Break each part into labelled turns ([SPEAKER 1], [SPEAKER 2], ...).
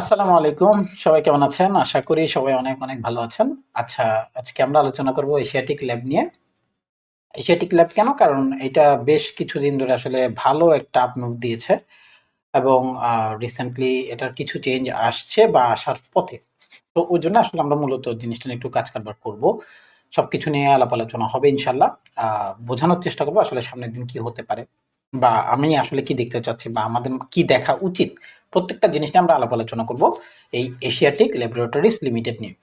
[SPEAKER 1] আসসালামু আলাইকুম। সবাই কেমন আছেন? আশা করি সবাই অনেক অনেক ভালো আছেন। আচ্ছা আজকে আমরা আলোচনা করব এশিয়াটিক ল্যাব নিয়ে। এশিয়াটিক ল্যাব কেন? কারণ এটা বেশ কিছুদিন ধরে আসলে ভালো একটা আপমুভ দিয়েছে এবং রিসেন্টলি এটার কিছু চেঞ্জ আসছে বা আসার পথে। তো ওই জন্য আসলে আমরা মূলত জিনিসটা নিয়ে একটু কাজ কারবার করব। সবকিছু নিয়ে আলাপ আলোচনা হবে ইনশাল্লাহ বোঝানোর চেষ্টা করব আসলে সামনের দিন কি হতে পারে। বা আমি আসলে কি দেখতে চাচ্ছি বা আমাদের কি দেখা উচিত, প্রত্যেকটা জিনিস নিয়ে আমরা আলাপ আলোচনা করব এই এশিয়াটিক ল্যাবরেটরিজ লিমিটেড নিয়ে।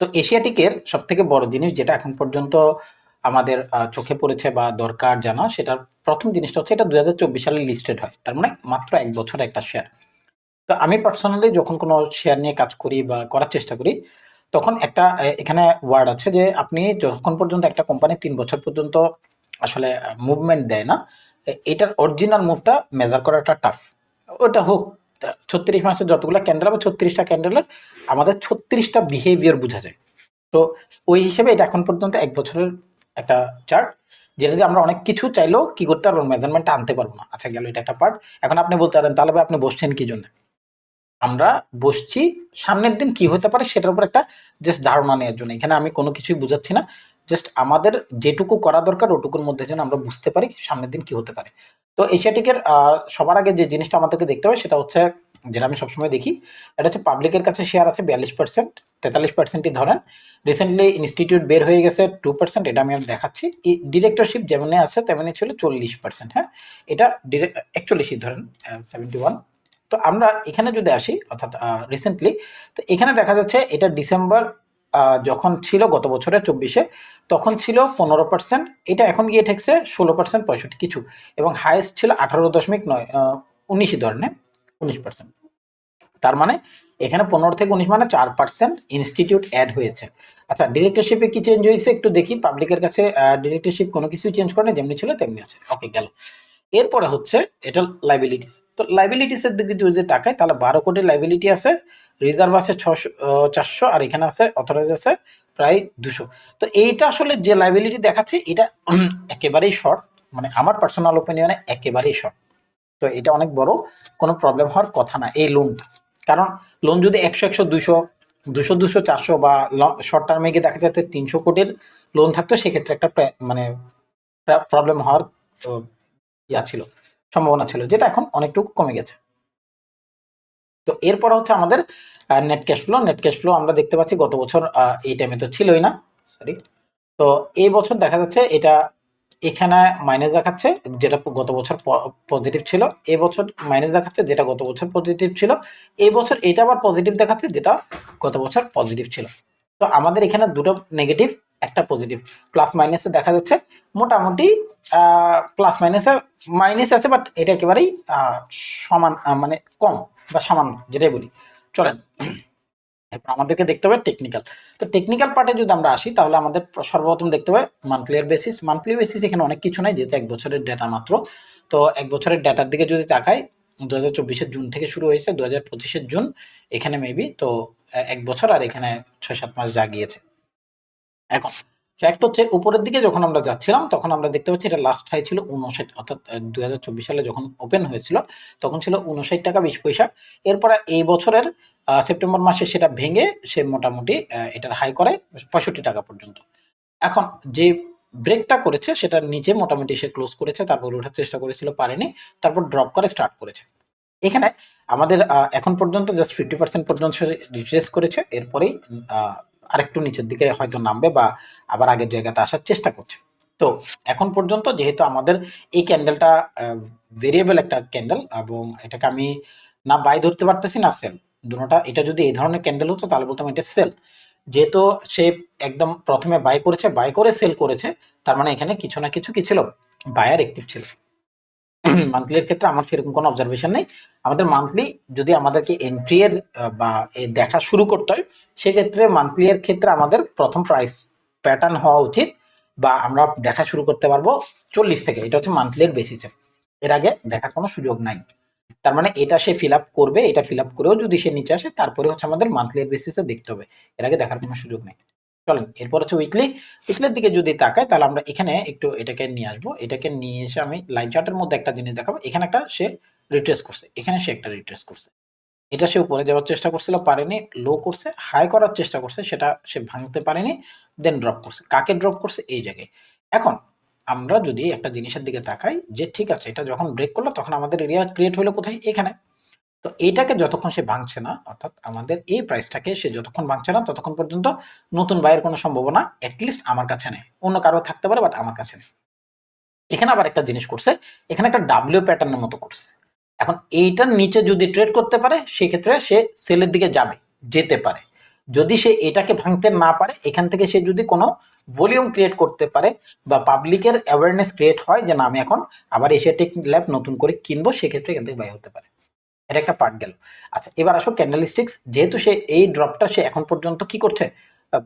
[SPEAKER 1] তো এশিয়াটিকের সব থেকে বড় জিনিস যেটা এখন পর্যন্ত আমাদের চোখে পড়েছে বা দরকার জানা, সেটার প্রথম জিনিসটা হচ্ছে এটা দুই হাজার চব্বিশ সালে লিস্টেড হয়। তার মানে মাত্র এক বছর একটা শেয়ার তো আমি পার্সোনালি যখন কোনো শেয়ার নিয়ে কাজ করি বা করার চেষ্টা করি, তখন একটা এখানে ওয়ার্ড আছে যে আপনি যতক্ষণ পর্যন্ত একটা কোম্পানি তিন বছর পর্যন্ত আসলে মুভমেন্ট দেয় না এটার অরিজিনাল মুভটা মেজার করাটা টাফ ওটা হোক ছত্রিশ মাসের যতগুলো ক্যান্ডেল হবে, ছত্রিশটা ক্যান্ডেলের আমাদের ছত্রিশটা বিহেভিয়ার বোঝা যায়। তো ওই হিসেবে এটা এখন পর্যন্ত এক বছরের একটা চার্ট যেটা দিয়ে আমরা অনেক কিছু চাইলেও কী করতে পারব মেজারমেন্টটা আনতে পারব না। আচ্ছা গেল এটা একটা পার্ট এখন আপনি বলতে পারেন, তাহলে আপনি বসছেন কী জন্য? আমরা বসছি, সামনের দিন কি হতে পারে সেটার উপর একটা জাস্ট ধারণা নেওয়ার জন্য। এখানে আমি কোনো কিছুই বুঝাচ্ছি না। জাস্ট আমাদের যেটুকু করা দরকার, ওটুকুর মধ্যে যেন আমরা বুঝতে পারি সামনের দিন কি হতে পারে। তো এশিয়াটিকের সবার আগে যে জিনিসটা আমাদেরকে দেখতে হবে সেটা হচ্ছে, যেটা আমি সবসময় দেখি, এটা হচ্ছে পাবলিকের কাছে শেয়ার আছে বিয়াল্লিশ পার্সেন্ট তেতাল্লিশ পার্সেন্টই ধরেন। রিসেন্টলি ইনস্টিটিউট বের হয়ে গেছে টু পার্সেন্ট এটা আমি দেখাচ্ছি। ডিরেক্টরশিপ যেমনি আছে তেমনি ছিল চল্লিশ পার্সেন্ট হ্যাঁ? এটা ডিরেক্ট একচল্লিশই ধরেন সেভেন্টি ওয়ান তো আমরা এখানে যদি আসি, অর্থাৎ রিসেন্টলি তো এখানে দেখা যাচ্ছে এটা ডিসেম্বর যখন ছিল গত বছরের চব্বিশে, তখন ছিল পনেরো পার্সেন্ট এটা এখন গিয়ে ঠেকছে ষোলো পার্সেন্ট পঁয়ষট্টি কিছু এবং হায়েস্ট ছিল আঠারো দশমিক নয় উনিশই ধরনের, উনিশ পার্সেন্ট তার মানে এখানে পনেরো থেকে উনিশ মানে চার পার্সেন্ট ইনস্টিটিউট অ্যাড হয়েছে। আচ্ছা ডিরেক্টরশিপে কি চেঞ্জ হয়েছে একটু দেখি পাবলিকের কাছে ডিরেক্টরশিপ কোনো কিছু চেঞ্জ করে না যেমনি ছিল তেমনি আছে। ওকে গেল। এরপরে হচ্ছে, এটা লাইবিলিটিস তো লাইবিলিটিসের দিকে যদি তাকায় তাহলে বারো কোটি লাইবিলিটি আছে রিজার্ভ আছে ছশো চারশো আর এখানে আছে অথরাইজ আছে প্রায় দুশো। তো এইটা আসলে যে লাইবিলিটি দেখাচ্ছে, এটা একেবারেই শর্ট মানে আমার পার্সোনাল ওপিনিয়নে একেবারেই শর্ট তো এটা অনেক বড় কোনো প্রবলেম হওয়ার কথা না এই লোনটা কারণ লোন যদি একশো একশো, দুশো দুশো দুশো, চারশো বা শর্ট টার্মে গিয়ে দেখা যাচ্ছে তিনশো কোটির লোন থাকতো, সেক্ষেত্রে একটা মানে প্রবলেম হওয়ার ইয়া ছিল, সম্ভাবনা ছিল, যেটা এখন অনেকটুকু কমে গেছে। তো এরপর হচ্ছে আমাদের net cash flow net cash flow আমরা দেখতে পাচ্ছি গত বছর এই টাইমে তো ছিলই না। সরি তো এই বছর দেখা যাচ্ছে এটা এখানে মাইনাস দেখাচ্ছে, যেটা গত বছর পজিটিভ ছিল। এই বছর মাইনাস দেখাচ্ছে, যেটা গত বছর পজিটিভ ছিল। এই বছর এটা আবার পজিটিভ দেখাচ্ছে, যেটা গত বছর পজিটিভ ছিল। তো আমাদের এখানে দুটো নেগেটিভ একটা পজিটিভ প্লাস মাইনাসে দেখা যাচ্ছে, মোটামুটি প্লাস মাইনাসে মাইনাস আছে বাট এটা একেবারেই সমান মানে কম। বা সামান্য, যেটাই বলি। চলেন। এরপর আমাদেরকে দেখতে হবে টেকনিক্যাল তো টেকনিক্যাল পার্টে যদি আমরা আসি, তাহলে আমাদের সর্বপ্রথম দেখতে হবে মান্থলি বেসিস মান্থলি বেসিস এখানে অনেক কিছু নাই, যেহেতু এক বছরের ডেটা মাত্র। তো এক বছরের ডেটার দিকে যদি তাকাই দু হাজার চব্বিশের জুন থেকে শুরু হয়েছে দু হাজার পঁচিশের জুন, এখানে মেবি তো এক বছর আর এখানে ছয় সাত মাস যা গিয়েছে। এখন ফ্যাক্ট হচ্ছে, উপরের দিকে যখন আমরা যাচ্ছিলাম, তখন আমরা দেখতে পাচ্ছি এটা লাস্ট হাই ছিল উনষাট অর্থাৎ দু হাজার চব্বিশ সালে যখন ওপেন হয়েছিল, তখন ছিল উনষাট টাকা বিশ পয়সা। এরপরে এই বছরের সেপ্টেম্বর মাসে সেটা ভেঙে সে মোটামুটি এটার হাই করে পঁয়ষট্টি টাকা পর্যন্ত। এখন যে ব্রেকটা করেছে সেটার নিচে মোটামুটি সে ক্লোজ করেছে, তারপর ওঠার চেষ্টা করেছিল, পারেনি, তারপর ড্রপ করে স্টার্ট করেছে। এখানে আমাদের এখন পর্যন্ত জাস্ট ফিফটি পার্সেন্ট পর্যন্ত রিট্রেস করেছে, এরপরেই আরেকটু নিচের দিকে হয়তো নামবে বা আবার আগের জায়গাতে আসার চেষ্টা করছে। তো এখন পর্যন্ত যেহেতু আমাদের এই ক্যান্ডেলটা ভেরিয়েবল একটা ক্যান্ডেল এবং এটাকে আমি না বাই ধরতে পারতেছি না সেল দুটোটা, এটা যদি এই ধরনের ক্যান্ডেল হতো তাহলে বলতাম এটা সেল যেহেতু সে একদম প্রথমে বাই করেছে বাই করে সেল করেছে, তার মানে এখানে কিছু না কিছু কি ছিল? বায়ার অ্যাক্টিভ ছিল। মান্থলির ক্ষেত্রে আমার সেরকম কোনো অবজারভেশন নেই। আমাদের মান্থলি যদি আমাদেরকে এন্ট্রি এর বা দেখা শুরু করতে হয়, সেক্ষেত্রে মান্থলি এর ক্ষেত্রে আমাদের প্রথম প্রাইস প্যাটার্ন হওয়া উচিত বা আমরা দেখা শুরু করতে পারব চল্লিশ থেকে। এটা হচ্ছে মান্থলির বেসিসে এর আগে দেখার কোনো সুযোগ নাই। তার মানে এটা সে ফিল আপ করবে, এটা ফিল আপ করেও যদি সে নিচে আসে, তারপরে হচ্ছে আমাদের মান্থলির বেসিসে দেখতে হবে। এর আগে দেখার কোনো সুযোগ নেই। চলেন, এরপর হচ্ছে উইকলি উইকলির দিকে যদি তাকায় তাহলে আমরা এখানে একটু এটাকে নিয়ে আসব। এটাকে নিয়ে এসে আমি লাইন চার্টের মধ্যে একটা জিনিস দেখাবো। এখানে একটা সে রিট্রেস করছে, এখানে সে একটা রিট্রেস করছে। এটা সে উপরে যাওয়ার চেষ্টা করছিল, পারেনি লো করছে হাই করার চেষ্টা করছে, সেটা সে ভাঙতে পারেনি দেন ড্রপ করছে। কাকে ড্রপ করছে? এই জায়গায়। এখন আমরা যদি একটা জিনিসের দিকে তাকাই, যে ঠিক আছে, এটা যখন ব্রেক করল, তখন আমাদের এরিয়া ক্রিয়েট হলো কোথায়? এখানে। তো এইটাকে যতক্ষণ সে ভাঙছে না, অর্থাৎ আমাদের এই প্রাইসটাকে সে যতক্ষণ ভাঙছে না, ততক্ষণ পর্যন্ত নতুন বাইয়ের কোনো সম্ভাবনা অ্যাটলিস্ট আমার কাছে নেই। অন্য কারও থাকতে পারে বাট আমার কাছে নেই। এখানে আবার একটা জিনিস করছে, এখানে একটা ডাব্লিউ প্যাটার্নের মতো করছে। এখন এইটার নিচে যদি ট্রেড করতে পারে, সেক্ষেত্রে সে সেলের দিকে যাবে, যেতে পারে। যদি সে এটাকে ভাঙতে না পারে, এখান থেকে সে যদি কোনো ভলিউম ক্রিয়েট করতে পারে বা পাবলিকের অ্যাওয়ারনেস ক্রিয়েট হয় যে না, আমি এখন আবার এশিয়াটিক ল্যাব নতুন করে কিনবো, সেক্ষেত্রে এখান থেকে বাই হতে পারে। এটা একটা পার্ট গেল। আচ্ছা এবার আসো ক্যান্ডেলিস্টিক্স যেহেতু সে এই ড্রপটা সে এখন পর্যন্ত কি করছে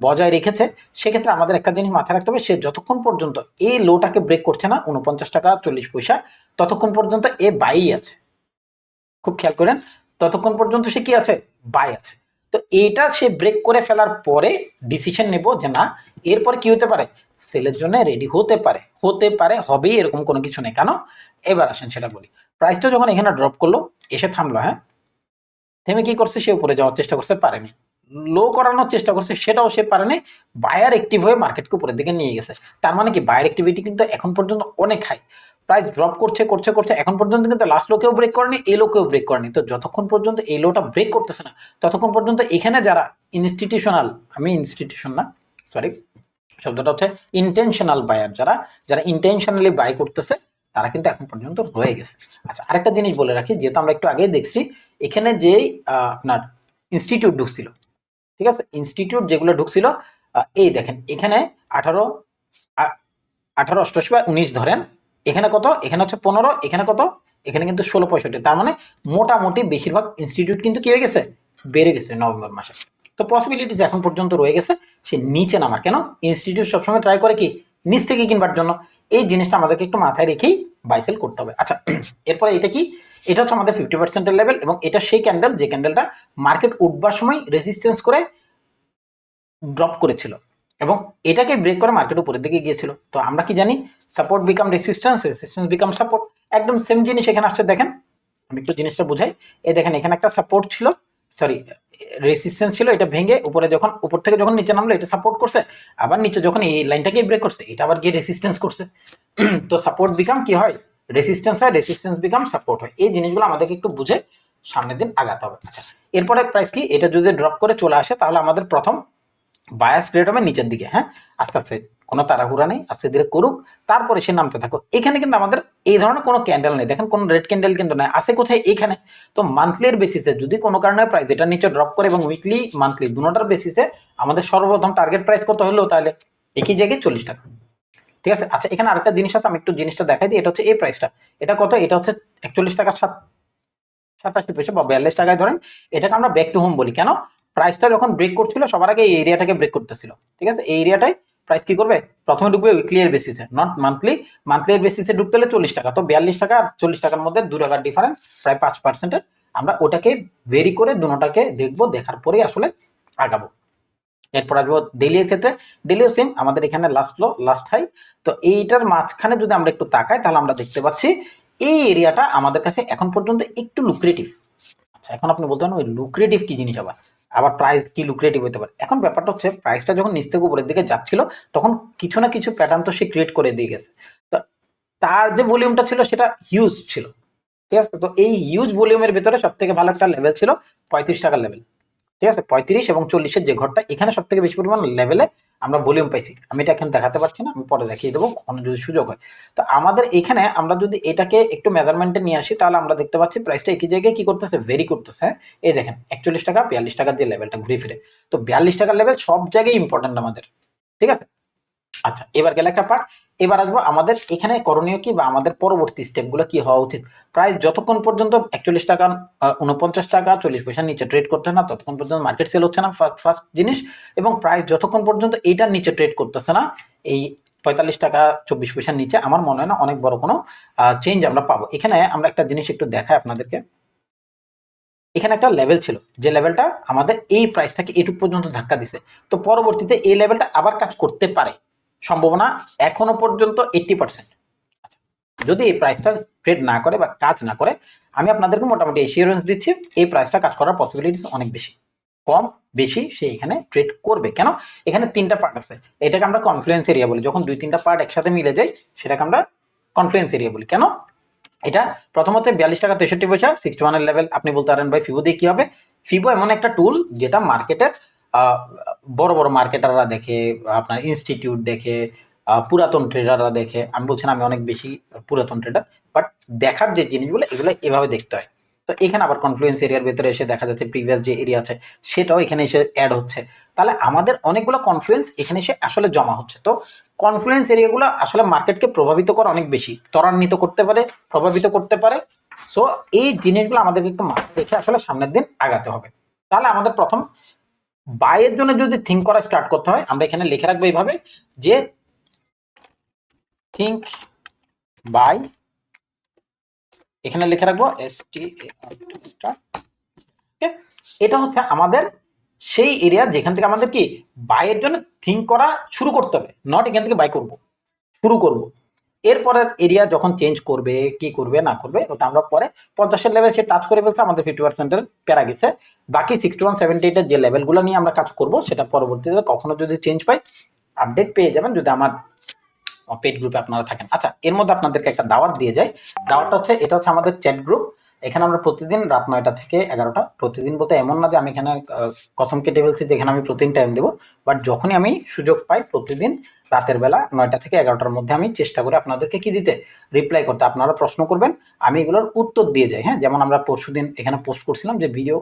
[SPEAKER 1] বজায় রেখেছে, সেক্ষেত্রে আমাদের একটা জিনিস মাথায় রাখতে হবে, সে যতক্ষণ পর্যন্ত এই লোটাকে ব্রেক করছে না উনপঞ্চাশ টাকা, চল্লিশ পয়সা, ততক্ষণ পর্যন্ত এ বাই আছে। খুব খেয়াল করেন, ততক্ষণ পর্যন্ত সে কি আছে? বাই আছে। তো এইটা সে ব্রেক করে ফেলার পরে ডিসিশন নেব যে না, এরপর কি হতে পারে? সেলের জন্য রেডি হতে পারে। হতে পারে, হবেই এরকম কোনো কিছু নেই। কেন? এবার আসেন সেটা বলি। প্রাইসটা যখন এখানে ড্রপ করল, এসে থামলো হ্যাঁ? থেমে কি করছে? সে উপরে যাওয়ার চেষ্টা করছে, পারেনি। লো করানোর চেষ্টা করছে, সেটাও সে পারেনি। বায়ার অ্যাক্টিভ হয়ে মার্কেটকে উপরের দিকে নিয়ে গেছে। তার মানে কি? বায়ার অ্যাক্টিভিটি কিন্তু এখন পর্যন্ত অনেক হাই প্রাইস ড্রপ করছে করছে করছে, এখন পর্যন্ত কিন্তু লাস্ট লোকেও ব্রেক করেনি, এই লোকেও ব্রেক করেনি। তো যতক্ষণ পর্যন্ত এই লোটা ব্রেক করতেছে না, ততক্ষণ পর্যন্ত এখানে যারা ইনস্টিটিউশনাল আমি ইনস্টিটিউশন না সরি শব্দটা হচ্ছে ইন্টেনশনাল বায়ার যারা যারা ইন্টেনশনালি বাই করতেছে, তারা কিন্তু এখন পর্যন্ত রয়ে গেছে। আচ্ছা আরেকটা জিনিস বলে রাখি, যেহেতু আমরা একটু আগেই দেখছি, এখানে যেই আপনার ইনস্টিটিউট ঢুকছিল, ঠিক আছে? ইনস্টিটিউট যেগুলো ঢুকছিল এই দেখেন, এখানে আঠারো আঠারো অষ্টআশি বা উনিশ ধরেন এখানে কত? এখানে হচ্ছে পনেরো, এখানে কত? এখানে কিন্তু ষোলো পঁয়ষট্টি। তার মানে মোটামুটি বেশিরভাগ ইনস্টিটিউট কিন্তু কি হয়ে গেছে? বেড়ে গেছে নভেম্বর মাসে। তো পসিবিলিটিস এখন পর্যন্ত রয়ে গেছে, সে নিচে নামার। কেন? ইনস্টিটিউট সবসময় ট্রাই করে কি? নিচ থেকে কিনবার জন্য। এই জিনিসটা আমাদেরকে একটু মাথায় রেখেই বাইসেল করতে হবে। আচ্ছা এরপরে এটা কি? এটা হচ্ছে আমাদের ফিফটি পার্সেন্টের লেভেল এবং এটা সেই ক্যান্ডেল যে ক্যান্ডেলটা মার্কেট উঠবার সময় রেজিস্ট্যান্স করে ড্রপ করেছিল। এবং এটাকে ব্রেক করে মার্কেট উপরের দিকে গিয়েছিল। তো আমরা কি জানি support become resistance resistance become support একদম সেম জিনিস এখানে আসছে, দেখেন। আমি একটু জিনিসটা বুঝাই। এই দেখেন, এখানে একটা সাপোর্ট ছিল সরি রেসিস্ট্যান্স ছিল, এটা ভেঙে উপরে যখন, উপর থেকে যখন নিচে নামলো, এটা সাপোর্ট করছে। আবার নিচে যখন এই লাইনটাকে ব্রেক করছে, এটা আবার গিয়ে রেসিস্ট্যান্স করছে। তো সাপোর্ট বিকাম কি হয়? রেসিস্ট্যান্স হয় রেসিস্ট্যান্স বিকাম সাপোর্ট হয়। এই জিনিসগুলো আমাদেরকে একটু বুঝে সামনের দিন আগাতে হবে। আচ্ছা এরপরে প্রাইস কি? এটা যদি ড্রপ করে চলে আসে, তাহলে আমাদের প্রথম বায়াস ক্রিয়েট হবে নিচের দিকে হ্যাঁ? আস্তে আস্তে, কোনো তাড়াহুড়া নেই, আস্তে ধীরে করুক, তারপরে সে নামতে থাকো এখানে কিন্তু আমাদের এই ধরনের কোনো ক্যান্ডেল নেই। দেখেন কোনো রেড ক্যান্ডেল কিন্তু নেই, আছে কোথায়? এখানে তো মান্থলির বেসিসে যদি কোনো কারণে প্রাইস এটা নিচে ড্রপ করে এবং উইকলি মান্থলি দুটোটার বেসিসে আমাদের সর্বপ্রথম টার্গেট প্রাইস কত হলো, তাহলে একই জায়গায় চল্লিশ টাকা। ঠিক আছে? আচ্ছা এখানে আরেকটা জিনিস আছে, আমি একটু জিনিসটা দেখাই দিই, এটা হচ্ছে এই প্রাইসটা এটা কত? এটা হচ্ছে একচল্লিশ টাকা সাত, সাতাশি পয়সা বা বিয়াল্লিশ টাকায় ধরেন। এটাকে আমরা ব্যাক টু হোম বলি। কেন? প্রাইসটা যখন ব্রেক করছিল, সবার আগে এই এরিয়াটাকে ব্রেক করতেছিল। ঠিক আছে? এই এরিয়াটাই প্রাইস কি করবে? প্রথমে ঢুকবে উইকলি এর বেসিসে নট মান্থলি মান্থলি এর বেসিসে ঢুকতে হলে চল্লিশ টাকা। তো বিয়াল্লিশ টাকা আর চল্লিশ টাকার মধ্যে দু টাকার ডিফারেন্স প্রায় পাঁচ পার্সেন্টের আমরা ওটাকে ভেরি করে দুটাকে দেখব, দেখার পরেই আসলে আগাবো। এরপর আসব ডেলির ক্ষেত্রে। ডেলিও সেম আমাদের এখানে লাস্ট লো লাস্ট হাই তো এইটার মাঝখানে যদি আমরা একটু তাকাই, তাহলে আমরা দেখতে পাচ্ছি এই এরিয়াটা আমাদের কাছে এখন পর্যন্ত একটু লুক্রেটিভ আচ্ছা এখন আপনি বলতে পারেন, ওই লুক্রেটিভ কি জিনিস আবার? আবার প্রাইস কি লুক্রিয়েটিভ হতে পারে। এখন ব্যাপারটা হচ্ছে প্রাইসটা যখন নিচ থেকে উপরের দিকে যাচ্ছিল, তখন কিছু না কিছু প্যাটার্ন তো সে ক্রিয়েট করে দিয়ে গেছে। তো তার যে ভলিউমটা ছিল সেটা হিউজ ছিল। ঠিক আছে? তো এই হিউজ ভলিউমের ভেতরে সব থেকে ভালো একটা লেভেল ছিল পঁয়ত্রিশ টাকার লেভেল ঠিক আছে? পঁয়ত্রিশ এবং চল্লিশের যে ঘরটা, এখানে সব থেকে বেশি পরিমাণ লেভেলে আমরা ভলিউম পাইছি। আমি এটা এখন দেখাতে পারছি না, আমি পরে দেখিয়ে দেবো, কখনো যদি সুযোগ হয়। তো আমাদের এখানে আমরা যদি এটাকে একটু মেজারমেন্টে নিয়ে আসি, তাহলে আমরা দেখতে পাচ্ছি প্রাইসটা একই জায়গায় কী করতেছে ভেরি করতেছে হ্যাঁ? এই দেখেন, একচল্লিশ টাকা, বিয়াল্লিশ টাকার যে লেভেলটা ঘুরে ফিরে। তো বিয়াল্লিশ টাকার লেভেল সব জায়গায় ইম্পর্টেন্ট আমাদের, ঠিক আছে? আচ্ছা এবার গেলে একটা পার্ট এবার আসব আমাদের এখানে করণীয় কি বা আমাদের পরবর্তী স্টেপগুলো কি হওয়া উচিত? প্রায় যতক্ষণ পর্যন্ত একচল্লিশ টাকা উনপঞ্চাশ টাকা, চল্লিশ পয়সার নিচে ট্রেড করতে না, ততক্ষণ পর্যন্ত মার্কেট সেল হচ্ছে না ফার্স্ট জিনিস। এবং প্রাইস যতক্ষণ পর্যন্ত এইটার নিচে ট্রেড করতেছে না, এই পঁয়তাল্লিশ টাকা, চব্বিশ পয়সার নিচে আমার মনে হয় না অনেক বড় কোনো চেঞ্জ আমরা পাবো। এখানে আমরা একটা জিনিস একটু দেখাই আপনাদেরকে। এখানে একটা লেভেল ছিল, যে লেভেলটা আমাদের এই প্রাইসটাকে এটুক পর্যন্ত ধাক্কা দিছে। তো পরবর্তীতে এই লেভেলটা আবার কাজ করতে পারে। সম্ভাবনা এখনও পর্যন্ত এইট্টি পার্সেন্ট যদি এই প্রাইসটা ট্রেড না করে বা কাজ না করে, আমি আপনাদেরকে মোটামুটি এশিওরেন্স দিচ্ছি, এই প্রাইসটা কাজ করার পসিবিলিটিস অনেক বেশি। কম, বেশি সে এখানে ট্রেড করবে। কেন? এখানে তিনটা পার্ট আছে। এটাকে আমরা কনফ্লুয়েন্স এরিয়া বলি। যখন দুই তিনটা পার্ট একসাথে মিলে যায়, সেটাকে আমরা কনফ্লুয়েন্স এরিয়া বলি। কেন? এটা প্রথমত বিয়াল্লিশ টাকা তেষট্টি পয়সা সিক্সটি ওয়ানের লেভেল আপনি বলতে পারেন ভাই ফিবো দিয়ে কি হবে? ফিবো এমন একটা টুল যেটা মার্কেটের বড় বড় মার্কেটাররা দেখে, আপনার ইনস্টিটিউট দেখে পুরাতন ট্রেডাররা দেখে। আমি বলছি আমি অনেক বেশি পুরাতন ট্রেডার বাট দেখার যে জিনিসগুলো, এগুলো এভাবে দেখতে হয়। তো এখানে আবার কনফ্লুয়েন্স এরিয়ার ভেতরে এসে দেখা যাচ্ছে প্রিভিয়াস যে এরিয়া আছে, সেটাও এখানে এসে অ্যাড হচ্ছে। তাহলে আমাদের অনেকগুলো কনফ্লুয়েন্স এখানে এসে আসলে জমা হচ্ছে। তো কনফ্লুয়েন্স এরিয়াগুলো আসলে মার্কেটকে প্রভাবিত করে অনেক বেশি। ত্বরান্বিত করতে পারে, প্রভাবিত করতে পারে। সো এই জিনিসগুলো আমাদেরকে একটু মাথায় রেখে আসলে সামনের দিন আগাতে হবে। তাহলে আমাদের প্রথম বাইয়ের জন্য যদি থিঙ্ক করা স্টার্ট করতে হয়, আমরা এখানে লিখে রাখব এইভাবে যে থিঙ্ক বাই এখানে লিখে রাখব এস টি এটা হচ্ছে আমাদের সেই এরিয়া যেখান থেকে আমাদের কি? বাইয়ের জন্য থিঙ্ক করা শুরু করতে হবে নট এখান থেকে বাই করব, শুরু করব। এরপরের এরিয়া যখন চেঞ্জ করবে, কি করবে, না করবে, ওটা আমরা পরে পঞ্চাশের লেভেল সে টাচ করে ফেলছে, আমাদের ফিফটি পার্সেন্টের প্যারা গেছে। বাকি সিক্সটি ওয়ান সেভেন্টি এইটের যে লেভেলগুলো নিয়ে আমরা কাজ করব, সেটা পরবর্তীতে কখনো যদি চেঞ্জ পাই আপডেট পেয়ে যাবেন যদি আমার পেড গ্রুপে আপনারা থাকেন। আচ্ছা এর মধ্যে আপনাদেরকে একটা দাওয়াত দিয়ে যায় দাওয়াতটা হচ্ছে, এটা হচ্ছে আমাদের চ্যাট গ্রুপ এখানে আমরা প্রতিদিন রাত নয়টা থেকে এগারোটা, প্রতিদিন বলতে এমন না যে আমি এখানে কসম কেটে ফেলছি যে এখানে আমি প্রতিদিন টাইম দেবো বাট যখনই আমি সুযোগ পাই প্রতিদিন রাতের বেলা নয়টা থেকে এগারোটার মধ্যে আমি চেষ্টা করি আপনাদেরকে কি দিতে রিপ্লাই করতে। আপনারা প্রশ্ন করবেন, আমি এগুলোর উত্তর দিয়ে যাই হ্যাঁ? যেমন আমরা পরশুদিন এখানে পোস্ট করছিলাম যে ভিডিও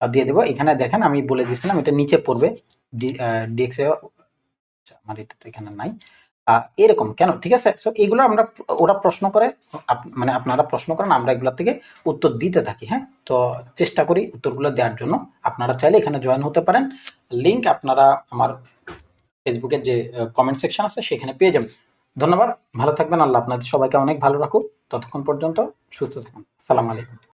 [SPEAKER 1] দিয়ে দেবো, এখানে দেখেন আমি বলে দিয়েছিলাম, এটা নিচে পড়বে ডিএক্সে আমার এটা তো এখানে নাই। এরকম, কেন? ঠিক আছে? সো এগুলো আমরা, ওরা প্রশ্ন করে মানে আপনারা প্রশ্ন করেন, আমরা এগুলোর থেকে উত্তর দিতে থাকি হ্যাঁ? তো চেষ্টা করি উত্তরগুলো দেওয়ার জন্য। আপনারা চাইলে এখানে জয়েন হতে পারেন। লিঙ্ক আপনারা আমার ফেসবুকের যে কমেন্ট সেকশন আছে, সেখানে পেয়ে যাবেন। ধন্যবাদ, ভালো থাকবেন, আল্লাহ আপনাদের সবাইকে অনেক ভালো রাখুক। ততক্ষণ পর্যন্ত সুস্থ থাকুন। সালাম আলাইকুম।